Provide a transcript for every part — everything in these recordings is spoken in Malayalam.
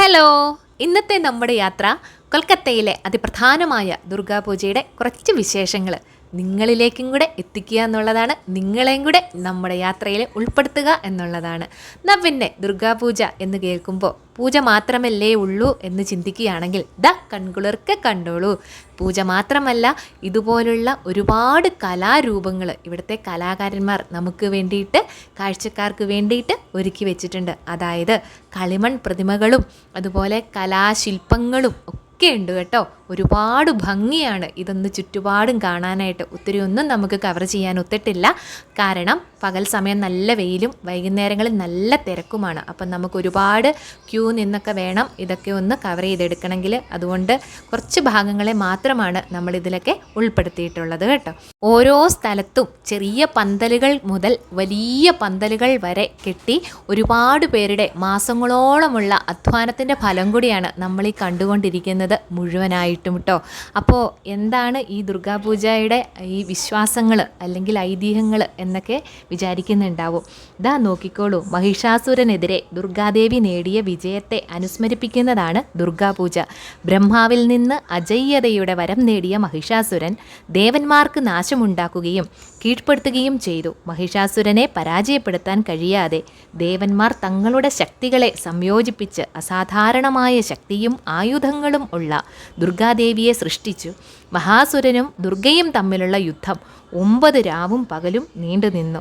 ഹലോ ഇന്നത്തെ നമ്മുടെ യാത്ര കൊൽക്കത്തയിലെ അതിപ്രധാനമായ ദുർഗാപൂജയുടെ കുറച്ച് വിശേഷങ്ങൾ നിങ്ങളിലേക്കും കൂടെ എത്തിക്കുക എന്നുള്ളതാണ്. നിങ്ങളെയും കൂടെ നമ്മുടെ യാത്രയിൽ ഉൾപ്പെടുത്തുക എന്നുള്ളതാണ്. എന്നാൽ പിന്നെ ദുർഗാപൂജ എന്ന് കേൾക്കുമ്പോൾ പൂജ മാത്രമല്ലേ ഉള്ളൂ എന്ന് ചിന്തിക്കുകയാണെങ്കിൽ ദ കൺകുളിർക്ക് കണ്ടോളൂ. പൂജ മാത്രമല്ല ഇതുപോലുള്ള ഒരുപാട് കലാരൂപങ്ങൾ ഇവിടുത്തെ കലാകാരന്മാർ നമുക്ക് വേണ്ടിയിട്ട് കാഴ്ചക്കാർക്ക് വേണ്ടിയിട്ട് ഒരുക്കി വെച്ചിട്ടുണ്ട്. അതായത് കളിമൺ പ്രതിമകളും അതുപോലെ കലാശില്പങ്ങളും ഒക്കെ ഉണ്ട് കേട്ടോ. ഒരുപാട് ഭംഗിയാണ് ഇതൊന്ന് ചുറ്റുപാടും കാണാനായിട്ട്. ഒത്തിരി ഒന്നും നമുക്ക് കവർ ചെയ്യാൻ ഒത്തിട്ടില്ല. കാരണം പകൽ സമയം നല്ല വെയിലും വൈകുന്നേരങ്ങളിൽ നല്ല തിരക്കുമാണ്. അപ്പം നമുക്ക് ഒരുപാട് ക്യൂ നിന്നൊക്കെ വേണം ഇതൊക്കെ ഒന്ന് കവർ ചെയ്തെടുക്കണമെങ്കിൽ. അതുകൊണ്ട് കുറച്ച് ഭാഗങ്ങളെ മാത്രമാണ് നമ്മൾ ഇതിലൊക്കെ ഉൾപ്പെടുത്തിയിട്ടുള്ളത് കേട്ടോ. ഓരോ സ്ഥലത്തും ചെറിയ പന്തലുകൾ മുതൽ വലിയ പന്തലുകൾ വരെ കെട്ടി ഒരുപാട് പേരുടെ മാസങ്ങളോളമുള്ള അധ്വാനത്തിന്റെ ഫലം കൂടിയാണ് നമ്മൾ ഈ കണ്ടുകൊണ്ടിരിക്കുന്നത് മുഴുവനായിട്ടും. കേട്ടോ അപ്പോൾ എന്താണ് ഈ ദുർഗാപൂജയുടെ ഈ വിശ്വാസങ്ങൾ അല്ലെങ്കിൽ ഐതിഹ്യങ്ങൾ എന്നൊക്കെ വിചാരിക്കുന്നുണ്ടാവും. ഇതാ നോക്കിക്കോളൂ. മഹിഷാസുരനെതിരെ ദുർഗാദേവി നേടിയ വിജയത്തെ അനുസ്മരിപ്പിക്കുന്നതാണ് ദുർഗാപൂജ. ബ്രഹ്മാവിൽ നിന്ന് അജയ്യതയുടെ വരം നേടിയ മഹിഷാസുരൻ ദേവന്മാർക്ക് നാശമുണ്ടാക്കുകയും കീഴ്പ്പെടുത്തുകയും ചെയ്തു. മഹിഷാസുരനെ പരാജയപ്പെടുത്താൻ കഴിയാതെ ദേവന്മാർ തങ്ങളുടെ ശക്തികളെ സംയോജിപ്പിച്ച് അസാധാരണമായ ശക്തിയും ആയുധങ്ങളും ഉള്ള ദുർഗാദേവിയെ സൃഷ്ടിച്ചു. മഹാസുരനും ദുർഗയും തമ്മിലുള്ള യുദ്ധം ഒമ്പത് രാവും പകലും നീണ്ടുനിന്നു.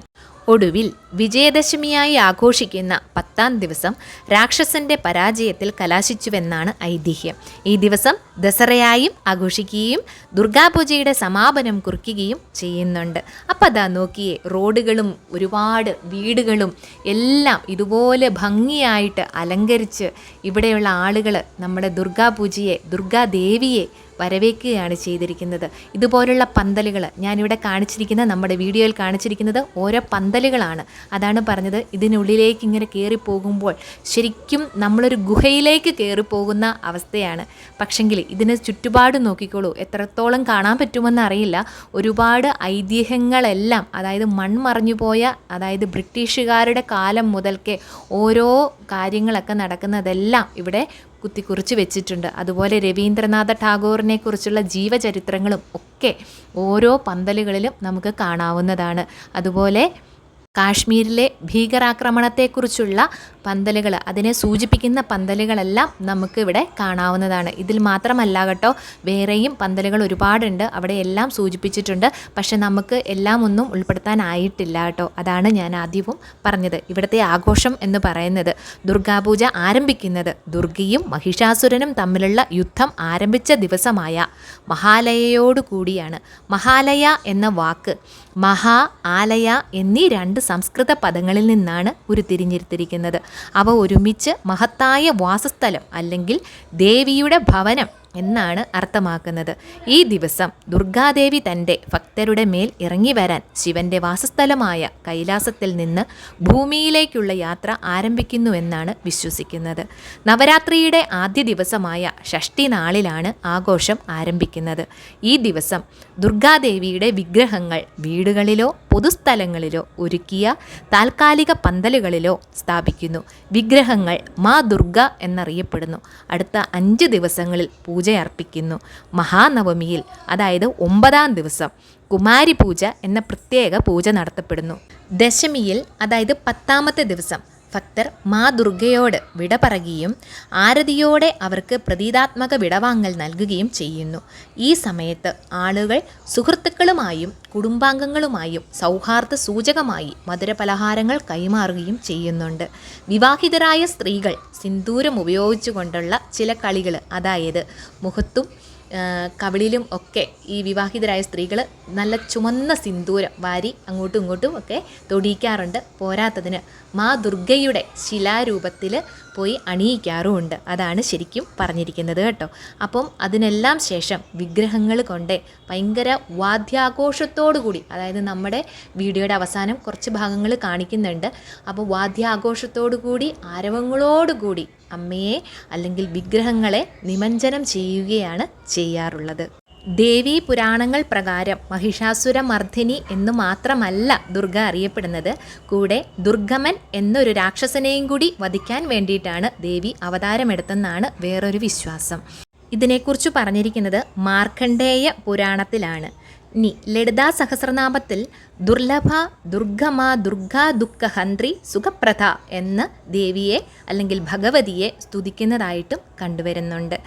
ഒടുവിൽ വിജയദശമിയായി ആഘോഷിക്കുന്ന പത്താം ദിവസം രാക്ഷസന്റെ പരാജയത്തിൽ കലാശിച്ചുവെന്നാണ് ഐതിഹ്യം. ഈ ദിവസം ദസറയായും ആഘോഷിക്കുകയും ദുർഗാപൂജയുടെ സമാപനം കുറിക്കുകയും ചെയ്യുന്നുണ്ട്. അപ്പം അതാ നോക്കിയേ റോഡുകളും ഒരുപാട് വീടുകളും എല്ലാം ഇതുപോലെ ഭംഗിയായിട്ട് അലങ്കരിച്ച് ഇവിടെയുള്ള ആളുകൾ നമ്മുടെ ദുർഗാപൂജയെ ദുർഗാദേവിയെ വരവേൽക്കുകയാണ് ചെയ്തിരിക്കുന്നത്. ഇതുപോലുള്ള പന്തലുകൾ ഞാനിവിടെ കാണിച്ചിരിക്കുന്ന നമ്മുടെ വീഡിയോയിൽ കാണിച്ചിരിക്കുന്നത് ഓരോ പന്തലുകളാണ്. അതാണ് പറഞ്ഞത് ഇതിനുള്ളിലേക്ക് ഇങ്ങനെ കയറി പോകുമ്പോൾ ശരിക്കും നമ്മളൊരു ഗുഹയിലേക്ക് കയറി പോകുന്ന അവസ്ഥയാണ്. പക്ഷെങ്കിൽ ഇതിന് ചുറ്റുപാട് നോക്കിക്കോളൂ. എത്രത്തോളം കാണാൻ പറ്റുമെന്ന് അറിയില്ല. ഒരുപാട് ഐതിഹ്യങ്ങളെല്ലാം അതായത് മൺമറഞ്ഞു പോയ അതായത് ബ്രിട്ടീഷുകാരുടെ കാലം മുതൽക്കേ ഓരോ കാര്യങ്ങളൊക്കെ നടക്കുന്നതെല്ലാം ഇവിടെ കുത്തിക്കുറിച്ച് വെച്ചിട്ടുണ്ട്. അതുപോലെ രവീന്ദ്രനാഥ ടാഗോറിനെ കുറിച്ചുള്ള ജീവചരിത്രങ്ങളും ഒക്കെ ഓരോ പന്തലുകളിലും നമുക്ക് കാണാവുന്നതാണ്. അതുപോലെ കാശ്മീരിലെ ഭീകരാക്രമണത്തെക്കുറിച്ചുള്ള പന്തലുകൾ അതിനെ സൂചിപ്പിക്കുന്ന പന്തലുകളെല്ലാം നമുക്ക് ഇവിടെ കാണാവുന്നതാണ്. ഇതിൽ മാത്രമല്ല കേട്ടോ വേറെയും പന്തലുകൾ ഒരുപാടുണ്ട്. അവിടെ എല്ലാം സൂചിപ്പിച്ചിട്ടുണ്ട്. പക്ഷെ നമുക്ക് എല്ലാം ഒന്നും ഉൾപ്പെടുത്താനായിട്ടില്ല കേട്ടോ. അതാണ് ഞാൻ ആദ്യവും പറഞ്ഞത്. ഇവിടുത്തെ ആഘോഷം എന്ന് പറയുന്നത് ദുർഗാപൂജ ആരംഭിക്കുന്നത് ദുർഗയും മഹിഷാസുരനും തമ്മിലുള്ള യുദ്ധം ആരംഭിച്ച ദിവസമായ മഹാലയയോടു കൂടിയാണ് മഹാലയ എന്ന വാക്ക് മഹാ ആലയ എന്നീ രണ്ട് സംസ്കൃത പദങ്ങളിൽ നിന്നാണ് ഉരുത്തിരിഞ്ഞിരുത്തിരിക്കുന്നത്. അവ ഒരുമിച്ച് മഹത്തായ വാസസ്ഥലം അല്ലെങ്കിൽ ദേവിയുടെ ഭവനം എന്നാണ് അർത്ഥമാക്കുന്നത്. ഈ ദിവസം ദുർഗാദേവി തന്റെ ഭക്തരുടെ മേൽ ഇറങ്ങി വരാൻ ശിവന്റെ വാസസ്ഥലമായ കൈലാസത്തിൽ നിന്ന് ഭൂമിയിലേക്കുള്ള യാത്ര ആരംഭിക്കുന്നുവെന്നാണ് വിശ്വസിക്കുന്നത്. നവരാത്രിയുടെ ആദ്യ ദിവസമായ ഷഷ്ടി നാളിലാണ് ആഘോഷം ആരംഭിക്കുന്നത്. ഈ ദിവസം ദുർഗാദേവിയുടെ വിഗ്രഹങ്ങൾ വീടുകളിലോ പൊതുസ്ഥലങ്ങളിലോ ഒരുക്കിയ താൽക്കാലിക പന്തലുകളിലോ സ്ഥാപിക്കുന്നു. വിഗ്രഹങ്ങൾ മാ ദുർഗ എന്നറിയപ്പെടുന്നു. അടുത്ത അഞ്ച് ദിവസങ്ങളിൽ അർപ്പിക്കുന്നു മഹാനവമിയിൽ അതായത് ഒമ്പതാം ദിവസം കുമാരി പൂജ എന്ന പ്രത്യേക പൂജ നടത്തപ്പെടുന്നു. ദശമിയിൽ അതായത് പത്താമത്തെ ദിവസം ഭക്തർ മാ ദുർഗയോട് വിട പറയുകയും ആരതിയോടെ അവർക്ക് പ്രതീതാത്മക വിടവാങ്ങൽ നൽകുകയും ചെയ്യുന്നു. ഈ സമയത്ത് ആളുകൾ സുഹൃത്തുക്കളുമായും കുടുംബാംഗങ്ങളുമായും സൗഹാർദ്ദ സൂചകമായി മധുരപലഹാരങ്ങൾ കൈമാറുകയും ചെയ്യുന്നുണ്ട്. വിവാഹിതരായ സ്ത്രീകൾ സിന്ദൂരം ഉപയോഗിച്ചുകൊണ്ടുള്ള ചില കളികൾ അതായത് മുഖത്തും കവിളിലും ഒക്കെ ഈ വിവാഹിതരായ സ്ത്രീകൾ നല്ല ചുമന്ന സിന്ദൂരം വാരി അങ്ങോട്ടും ഇങ്ങോട്ടും ഒക്കെ തൊടിയിക്കാറുണ്ട്. പോരാത്തതിന് മാ ദുർഗയുടെ ശിലാരൂപത്തിൽ പോയി അണിയിക്കാറുമുണ്ട്. അതാണ് ശരിക്കും പറഞ്ഞിരിക്കുന്നത് കേട്ടോ. അപ്പം അതിനെല്ലാം ശേഷം വിഗ്രഹങ്ങൾ കൊണ്ട് ഭയങ്കര വാദ്യാഘോഷത്തോടു കൂടി അതായത് നമ്മുടെ വീഡിയോയുടെ അവസാനം കുറച്ച് ഭാഗങ്ങൾ കാണിക്കുന്നുണ്ട്. അപ്പോൾ വാദ്യാഘോഷത്തോടു കൂടി ആരവങ്ങളോടു കൂടി അമ്മയെ അല്ലെങ്കിൽ വിഗ്രഹങ്ങളെ നിമഞ്ജനം ചെയ്യുകയാണ് ചെയ്യാറുള്ളത്. ദേവീ പുരാണങ്ങൾ പ്രകാരം മഹിഷാസുരമർദ്ദിനി എന്ന് മാത്രമല്ല ദുർഗ അറിയപ്പെടുന്നത്. കൂടെ ദുർഗമൻ എന്നൊരു രാക്ഷസനെയും കൂടി വധിക്കാൻ വേണ്ടിയിട്ടാണ് ദേവി അവതാരമെടുത്തെന്നാണ് വേറൊരു വിശ്വാസം. ഇതിനെക്കുറിച്ച് പറഞ്ഞിരിക്കുന്നത് മാർക്കണ്ഡേയ പുരാണത്തിലാണ്. ഇനി ലളിതാ സഹസ്രനാമത്തിൽ ദുർലഭ ദുർഗമ ദുർഗാ ദുഃഖഹന്ത്രി സുഖപ്രഥ എന്ന് ദേവിയെ അല്ലെങ്കിൽ ഭഗവതിയെ സ്തുതിക്കുന്നതായിട്ടും കണ്ടുവരുന്നുണ്ട്.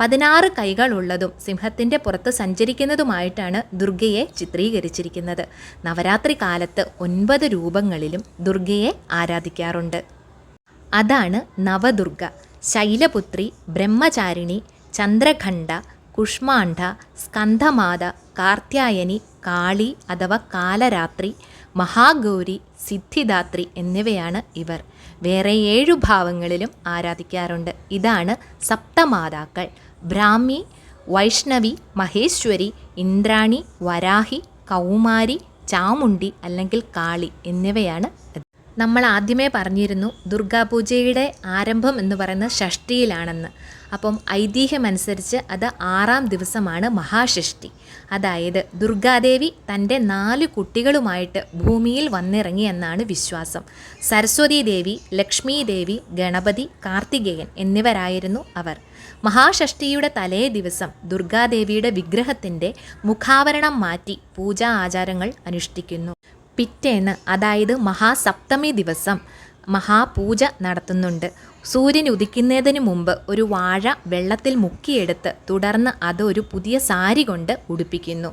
പതിനാറ് കൈകളുള്ളതും സിംഹത്തിന്റെ പുറത്ത് സഞ്ചരിക്കുന്നതുമായിട്ടാണ് ദുർഗയെ ചിത്രീകരിച്ചിരിക്കുന്നത്. നവരാത്രി കാലത്ത് ഒൻപത് രൂപങ്ങളിലും ദുർഗയെ ആരാധിക്കാറുണ്ട്. അതാണ് നവദുർഗ. ശൈലപുത്രി ബ്രഹ്മചാരിണി ചന്ദ്രഖണ്ഡ കുഷ്മാണ്ഡ സ്കന്ധമാത കാർത്യായനി കാളി അഥവാ കാലരാത്രി മഹാഗൗരി സിദ്ധിദാത്രി എന്നിവയാണ് ഇവർ. വേറെ ഏഴു ഭാവങ്ങളിലും ആരാധിക്കാറുണ്ട്. ഇതാണ് സപ്തമാതാക്കൾ. ബ്രാഹ്മി വൈഷ്ണവി മഹേശ്വരി ഇന്ദ്രാണി വരാഹി കൗമാരി ചാമുണ്ടി അല്ലെങ്കിൽ കാളി എന്നിവയാണ് നമ്മൾ ആദ്യമേ പറഞ്ഞിരുന്നു ദുർഗാപൂജയുടെ ആരംഭം എന്ന് പറയുന്നത് ഷഷ്ടിയിലാണെന്ന്. അപ്പം ഐതിഹ്യമനുസരിച്ച് അത് ആറാം ദിവസമാണ് മഹാഷഷ്ടി. അതായത് ദുർഗാദേവി തന്റെ നാല് കുട്ടികളുമായിട്ട് ഭൂമിയിൽ വന്നിറങ്ങി എന്നാണ് വിശ്വാസം. സരസ്വതി ദേവി ലക്ഷ്മി ദേവി ഗണപതി കാർത്തികേയൻ എന്നിവരായിരുന്നു അവർ. മഹാഷഷ്ടിയുടെ തലേ ദിവസം ദുർഗാദേവിയുടെ വിഗ്രഹത്തിന്റെ മുഖാവരണം മാറ്റി പൂജാ ആചാരങ്ങൾ അനുഷ്ഠിക്കുന്നു. പിറ്റേന്ന് അതായത് മഹാസപ്തമി ദിവസം മഹാപൂജ നടത്തുന്നുണ്ട്. സൂര്യൻ ഉദിക്കുന്നതിന് മുമ്പ് ഒരു വാഴ വെള്ളത്തിൽ മുക്കിയെടുത്ത് തുടർന്ന് അത് ഒരു പുതിയ സാരി കൊണ്ട് ഉടുപ്പിക്കുന്നു.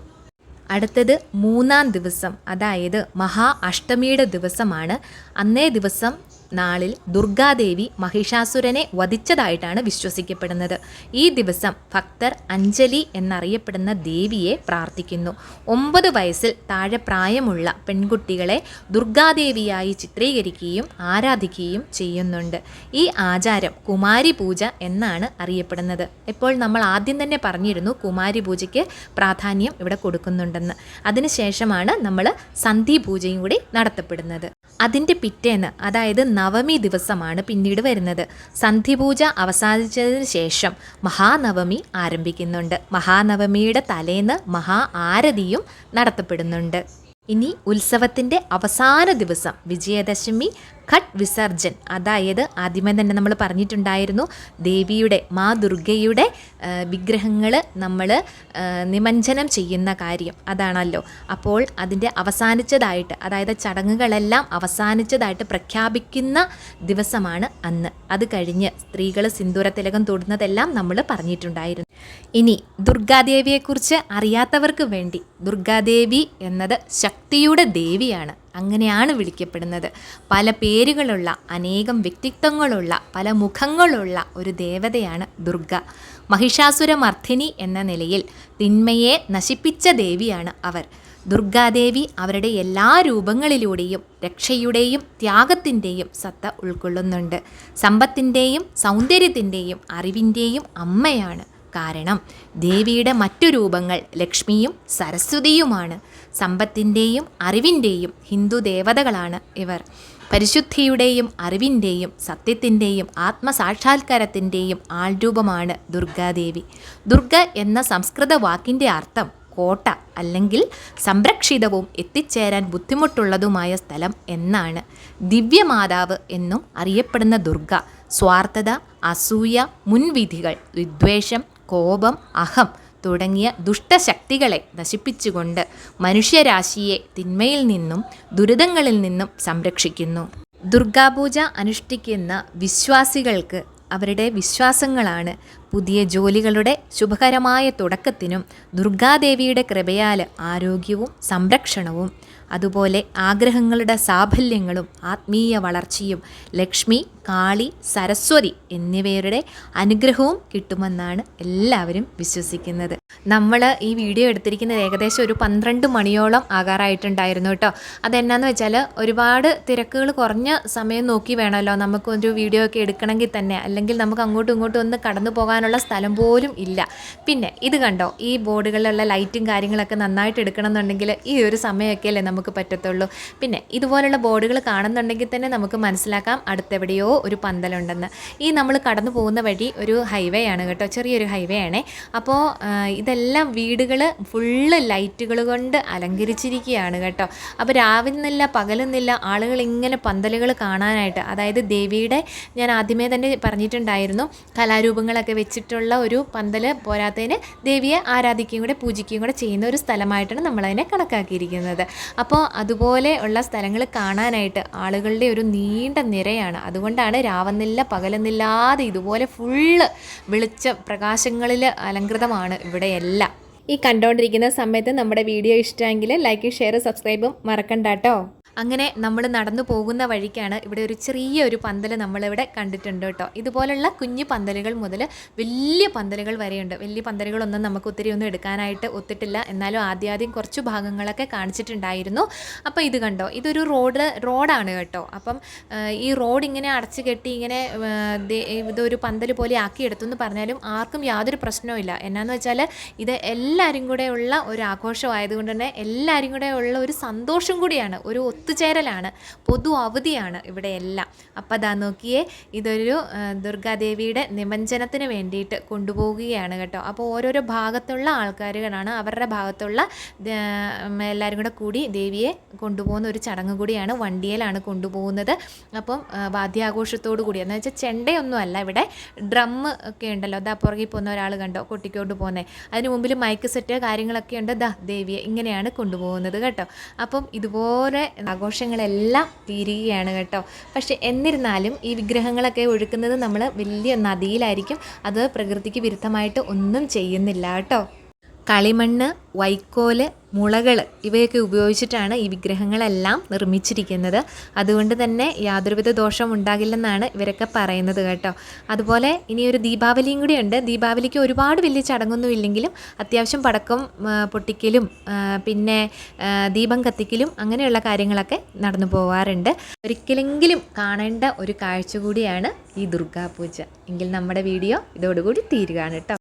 അടുത്തത് മൂന്നാം ദിവസം അതായത് മഹാ അഷ്ടമിയുടെ ദിവസമാണ്. അന്നേ ദിവസം നാളിൽ ദുർഗാദേവി മഹിഷാസുരനെ വധിച്ചതായിട്ടാണ് വിശ്വസിക്കപ്പെടുന്നത്. ഈ ദിവസം ഭക്തർ അഞ്ജലി എന്നറിയപ്പെടുന്ന ദേവിയെ പ്രാർത്ഥിക്കുന്നു. ഒമ്പത് വയസ്സിൽ താഴെ പ്രായമുള്ള പെൺകുട്ടികളെ ദുർഗാദേവിയായി ചിത്രീകരിക്കുകയും ആരാധിക്കുകയും ചെയ്യുന്നുണ്ട്. ഈ ആചാരം കുമാരി പൂജ എന്നാണ് അറിയപ്പെടുന്നത്. ഇപ്പോൾ നമ്മൾ ആദ്യം തന്നെ പറഞ്ഞിരുന്നു കുമാരി പൂജയ്ക്ക് പ്രാധാന്യം ഇവിടെ കൊടുക്കുന്നുണ്ടെന്ന്. അതിനുശേഷമാണ് നമ്മൾ സന്ധി പൂജയും കൂടി നടത്തപ്പെടുന്നത്. അതിന്റെ പിറ്റേന്ന് അതായത് നവമി ദിവസമാണ് പിന്നീട് വരുന്നത്. സന്ധിപൂജ അവസാനിച്ചതിന് ശേഷം മഹാനവമി ആരംഭിക്കുന്നുണ്ട്. മഹാനവമിയുടെ തലേന്ന് മഹാ ആരതിയും നടത്തപ്പെടുന്നുണ്ട്. ഇനി ഉത്സവത്തിന്റെ അവസാന ദിവസം വിജയദശമി ഘട്ട് വിസർജൻ അതായത് ആദ്യമേ തന്നെ നമ്മൾ പറഞ്ഞിട്ടുണ്ടായിരുന്നു ദേവിയുടെ മാ ദുർഗയുടെ വിഗ്രഹങ്ങൾ നമ്മൾ നിമഞ്ജനം ചെയ്യുന്ന കാര്യം. അതാണല്ലോ. അപ്പോൾ അതിന്റെ അവസാനിച്ചതായിട്ട് അതായത് ചടങ്ങുകളെല്ലാം അവസാനിച്ചതായിട്ട് പ്രഖ്യാപിക്കുന്ന ദിവസമാണ് അന്ന്. അത് കഴിഞ്ഞ് സ്ത്രീകൾ സിന്ദൂരത്തിലകം തൊടുന്നതെല്ലാം നമ്മൾ പറഞ്ഞിട്ടുണ്ടായിരുന്നു. ഇനി ദുർഗാദേവിയെക്കുറിച്ച് അറിയാത്തവർക്ക് വേണ്ടി ദുർഗാദേവി എന്നത് ശക്തിയുടെ ദേവിയാണ്. അങ്ങനെയാണ് വിളിക്കപ്പെടുന്നത്. പല പേരുകളുള്ള അനേകം വ്യക്തിത്വങ്ങളുള്ള പല മുഖങ്ങളുള്ള ഒരു ദേവതയാണ് ദുർഗ. മഹിഷാസുരമർദ്ദിനി എന്ന നിലയിൽ തിന്മയെ നശിപ്പിച്ച ദേവിയാണ് അവർ. ദുർഗാദേവി അവരുടെ എല്ലാ രൂപങ്ങളിലൂടെയും രക്ഷയുടെയും ത്യാഗത്തിന്റെയും സത്ത ഉൾക്കൊള്ളുന്നുണ്ട്. സമ്പത്തിന്റെയും സൗന്ദര്യത്തിന്റെയും അറിവിന്റെയും അമ്മയാണ്. കാരണം ദേവിയുടെ മറ്റു രൂപങ്ങൾ ലക്ഷ്മിയും സരസ്വതിയുമാണ്. സമ്പത്തിന്റെയും അറിവിന്റെയും ഹിന്ദു ദേവതകളാണ് ഇവർ. പരിശുദ്ധിയുടെയും അറിവിന്റെയും സത്യത്തിന്റെയും ആത്മസാക്ഷാത്കാരത്തിന്റെയും ആൾരൂപമാണ് ദുർഗാദേവി. ദുർഗ എന്ന സംസ്കൃത വാക്കിന്റെ അർത്ഥം കോട്ട അല്ലെങ്കിൽ സംരക്ഷിതവും എത്തിച്ചേരാൻ ബുദ്ധിമുട്ടുള്ളതുമായ സ്ഥലം എന്നാണ്. ദിവ്യമാതാവ് എന്നും അറിയപ്പെടുന്ന ദുർഗ. സ്വാർത്ഥത അസൂയ മുൻവിധികൾ വിദ്വേഷം കോപം അഹം തുടങ്ങിയ ദുഷ്ടശക്തികളെ നശിപ്പിച്ചുകൊണ്ട് മനുഷ്യരാശിയെ തിന്മയിൽ നിന്നും ദുരിതങ്ങളിൽ നിന്നും സംരക്ഷിക്കുന്നു. ദുർഗാപൂജ അനുഷ്ഠിക്കുന്ന വിശ്വാസികൾക്ക് അവരുടെ വിശ്വാസങ്ങളാണ് പുതിയ ജോലികളുടെ ശുഭകരമായ തുടക്കത്തിനും ദുർഗാദേവിയുടെ കൃപയാൽ ആരോഗ്യവും സംരക്ഷണവും അതുപോലെ ആഗ്രഹങ്ങളുടെ സാഫല്യങ്ങളും ആത്മീയ വളർച്ചയും ലക്ഷ്മി കാളി സരസ്വതി എന്നിവരുടെ അനുഗ്രഹവും കിട്ടുമെന്നാണ് എല്ലാവരും വിശ്വസിക്കുന്നത്. നമ്മൾ ഈ വീഡിയോ എടുത്തിരിക്കുന്നത് ഏകദേശം ഒരു പന്ത്രണ്ട് മണിയോളം ആകാറായിട്ടുണ്ടായിരുന്നു കേട്ടോ. അതെന്നാന്ന് വെച്ചാൽ ഒരുപാട് തിരക്കുകൾ കുറഞ്ഞ സമയം നോക്കി വേണമല്ലോ നമുക്ക് ഒരു വീഡിയോ ഒക്കെ എടുക്കണമെങ്കിൽ തന്നെ. അല്ലെങ്കിൽ നമുക്ക് അങ്ങോട്ടും ഇങ്ങോട്ടും ഒന്ന് കടന്നു പോകാനുള്ള സ്ഥലം പോലും ഇല്ല. പിന്നെ ഇത് കണ്ടോ? ഈ ബോർഡുകളിലുള്ള ലൈറ്റും കാര്യങ്ങളൊക്കെ നന്നായിട്ട് എടുക്കണം എന്നുണ്ടെങ്കിൽ ഈ ഒരു സമയമൊക്കെ അല്ലേ നമുക്ക് പറ്റത്തുള്ളൂ. പിന്നെ ഇതുപോലുള്ള ബോർഡുകൾ കാണുന്നുണ്ടെങ്കിൽ തന്നെ നമുക്ക് മനസ്സിലാക്കാം അടുത്തെവിടെയോ ഒരു പന്തലുണ്ടെന്ന്. ഈ നമ്മൾ കടന്നു പോകുന്ന വഴി ഒരു ഹൈവേ ആണ് കേട്ടോ. ചെറിയൊരു ഹൈവേ ആണേ. അപ്പോൾ ഇതെല്ലാം വീടുകൾ ഫുള്ള് ലൈറ്റുകൾ കൊണ്ട് അലങ്കരിച്ചിരിക്കുകയാണ് കേട്ടോ. അപ്പോൾ രാവിലെന്നില്ല പകലെന്നില്ല ആളുകൾ ഇങ്ങനെ പന്തലുകൾ കാണാനായിട്ട് അതായത് ദേവിയുടെ ഞാൻ ആദ്യമേ തന്നെ പറഞ്ഞിട്ടുണ്ടായിരുന്നു കലാരൂപങ്ങളൊക്കെ വെച്ചിട്ടുള്ള ഒരു പന്തൽ പോരാത്തതിന് ദേവിയെ ആരാധിക്കുകയും കൂടെ പൂജിക്കുകയും കൂടെ ചെയ്യുന്ന ഒരു സ്ഥലമായിട്ടാണ് നമ്മളതിനെ കണക്കാക്കിയിരിക്കുന്നത്. അപ്പോൾ അതുപോലെ ഉള്ള സ്ഥലങ്ങൾ കാണാനായിട്ട് ആളുകളുടെ ഒരു നീണ്ട നിരയാണ്. അതുകൊണ്ടാണ് രാവുന്നില്ല പകലെന്നില്ലാതെ ഇതുപോലെ ഫുള്ള് വെളിച്ച പ്രകാശങ്ങളിൽ അലങ്കൃതമാണ് ഇവിടെയെല്ലാം. ഈ കണ്ടുകൊണ്ടിരിക്കുന്ന സമയത്ത് നമ്മുടെ വീഡിയോ ഇഷ്ടമെങ്കിൽ ലൈക്ക് ഷെയർ സബ്സ്ക്രൈബും മറക്കണ്ട കേട്ടോ അങ്ങനെ നമ്മൾ നടന്നു പോകുന്ന വഴിക്കാണ് ഇവിടെ ഒരു ചെറിയൊരു പന്തൽ നമ്മളിവിടെ കണ്ടിട്ടുണ്ട് കേട്ടോ. ഇതുപോലുള്ള കുഞ്ഞു പന്തലുകൾ മുതൽ വലിയ പന്തലുകൾ വരെയുണ്ട്. വലിയ പന്തലുകളൊന്നും നമുക്ക് ഒത്തിരി ഒന്നും എടുക്കാനായിട്ട് ഒത്തിട്ടില്ല. എന്നാലും ആദ്യാദ്യം കുറച്ച് ഭാഗങ്ങളൊക്കെ കാണിച്ചിട്ടുണ്ടായിരുന്നു. അപ്പോൾ ഇത് കണ്ടോ? ഇതൊരു റോഡ് റോഡാണ് കേട്ടോ. അപ്പം ഈ റോഡ് ഇങ്ങനെ അടച്ചു കെട്ടി ഇങ്ങനെ ഇതൊരു പന്തൽ പോലെ ആക്കിയെടുത്തു എന്ന് പറഞ്ഞാലും ആർക്കും യാതൊരു പ്രശ്നവുമില്ല എന്നാന്ന് വെച്ചാൽ ഇത് എല്ലാവരും കൂടെ ഉള്ള ഒരു ആഘോഷമായതുകൊണ്ട് തന്നെ എല്ലാവരും കൂടെ ഉള്ള ഒരു സന്തോഷം കൂടിയാണ്. ഒരു ഒത്തുചേരലാണ് പൊതു അവധിയാണ് ഇവിടെ എല്ലാം. അപ്പം അതാ നോക്കിയേ ഇതൊരു ദുർഗാദേവിയുടെ നിമഞ്ജനത്തിന് വേണ്ടിയിട്ട് കൊണ്ടുപോവുകയാണ് കേട്ടോ. അപ്പോൾ ഓരോരോ ഭാഗത്തുള്ള ആൾക്കാരുകളാണ് അവരുടെ ഭാഗത്തുള്ള എല്ലാവരും കൂടെ കൂടി ദേവിയെ കൊണ്ടുപോകുന്ന ഒരു ചടങ്ങ് കൂടിയാണ് വണ്ടിയിലാണ് കൊണ്ടുപോകുന്നത്. അപ്പം വാദ്യാഘോഷത്തോടു കൂടി. എന്ന് വെച്ചാൽ ചെണ്ടയൊന്നുമല്ല ഇവിടെ ഡ്രം ഒക്കെ ഉണ്ടല്ലോ. ദാ പുറകിൽ പോകുന്ന ഒരാൾ കണ്ടോ കൊട്ടിക്കൊണ്ട് പോകുന്നത് അതിന് മുമ്പിൽ മൈക്ക് സെറ്റ് കാര്യങ്ങളൊക്കെ ഉണ്ട്. ദാ ദേവിയെ ഇങ്ങനെയാണ് കൊണ്ടുപോകുന്നത് കേട്ടോ. അപ്പം ഇതുപോലെ ആഘോഷങ്ങളെല്ലാം തീരുകയാണ് കേട്ടോ. പക്ഷെ എന്നിരുന്നാലും ഈ വിഗ്രഹങ്ങളൊക്കെ ഒഴുക്കുന്നത് നമ്മൾ വലിയ നദിയിലായിരിക്കും. അത് പ്രകൃതിക്ക് വിരുദ്ധമായിട്ട് ഒന്നും ചെയ്യുന്നില്ല കേട്ടോ. കളിമണ്ണ് വൈക്കോൽ മുളകൾ ഇവയൊക്കെ ഉപയോഗിച്ചിട്ടാണ് ഈ വിഗ്രഹങ്ങളെല്ലാം നിർമ്മിച്ചിരിക്കുന്നത്. അതുകൊണ്ട് തന്നെ യാതൊരുവിധ ദോഷം ഉണ്ടാകില്ലെന്നാണ് ഇവരൊക്കെ പറയുന്നത് കേട്ടോ. അതുപോലെ ഇനി ഒരു ദീപാവലിയും കൂടി ഉണ്ട്. ദീപാവലിക്ക് ഒരുപാട് വലിയ ചടങ്ങൊന്നും ഇല്ലെങ്കിലും അത്യാവശ്യം പടക്കം പൊട്ടിക്കലും പിന്നെ ദീപം കത്തിക്കലും അങ്ങനെയുള്ള കാര്യങ്ങളൊക്കെ നടന്നു പോവാറുണ്ട്. ഒരിക്കലെങ്കിലും കാണേണ്ട ഒരു കാഴ്ച കൂടിയാണ് ഈ ദുർഗാപൂജ എങ്കിൽ നമ്മുടെ വീഡിയോ ഇതോടുകൂടി തീരുകയാണ് കേട്ടോ.